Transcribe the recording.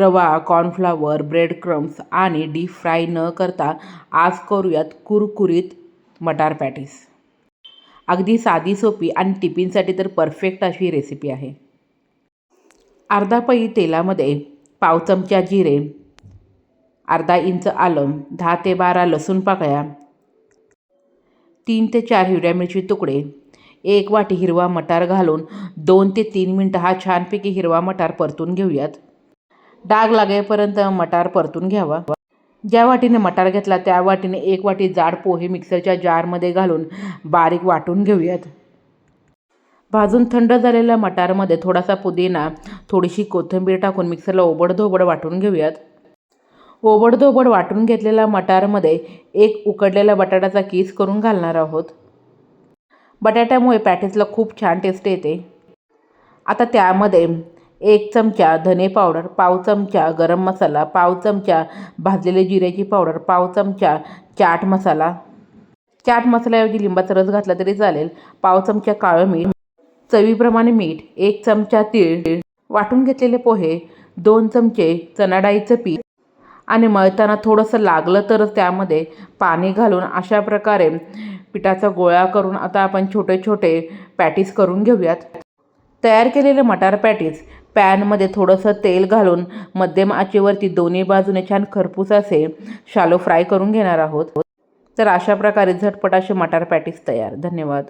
रवा cornflour bread crumbs आणि deep fry न करता आज करूयात कुरकुरीत मटार पॅटीस. अगदी साधी सोपी आणि टिफिनसाठी तर परफेक्ट अशी रेसिपी आहे. अर्धा पई तेलामध्ये पाव चमचा जिरे अर्धा इंच आलम दहा ते बारा लसूण पाकळ्या तीन ते चार हिरव्या मिरची तुकडे एक वाटी हिरवा मटार घालून दोन ते तीन मिनटं हा छानपैकी हिरवा मटार परतून घेऊयात. डाग लागेपर्यंत मटार परतून घ्यावा. ज्या वाटीने मटार घेतला त्या वाटीने एक वाटी जाड पोहे मिक्सरच्या जारमध्ये घालून बारीक वाटून घेऊयात. भाजून थंड झालेल्या मटारमध्ये थोडासा पुदिना थोडीशी कोथिंबीर टाकून मिक्सरला ओबडधोबड वाटून घेऊयात. ओबडधोबड वाटून घेतलेल्या मटारमध्ये एक उकडलेला बटाट्याचा किस करून घालणार आहोत. बटाट्यामुळे पॅटीसला खूप छान टेस्ट येते. आता त्यामध्ये एक चमचा धने पावडर पाव चमचा गरम मसाला पाव चमचा भाजलेले जिऱ्याची पावडर पाव चमचा चाट मसाला. चाट मसाल्याऐवजी लिंबाचा रस घातला तरी चालेल. पाव चमचा काळं मीठ चवीप्रमाणे मीठ एक चमचा तीळ वाटून घेतलेले पोहे दोन चमचे चणाडाईचं पीठ आणि मळताना थोडंसं लागलं तरच त्यामध्ये पाणी घालून अशा प्रकारे पिठाचा गोळा करून आता आपण छोटे छोटे पॅटीस करून घेऊयात. तयार केलेले मटार पॅटीस पॅनमध्ये थोडंसं तेल घालून मध्यम आचेवरती दोन्ही बाजूने छान खरपूस असे शालो फ्राय करून घेणार आहोत. तर अशा प्रकारे झटपट असे मटार पॅटीस तयार. धन्यवाद.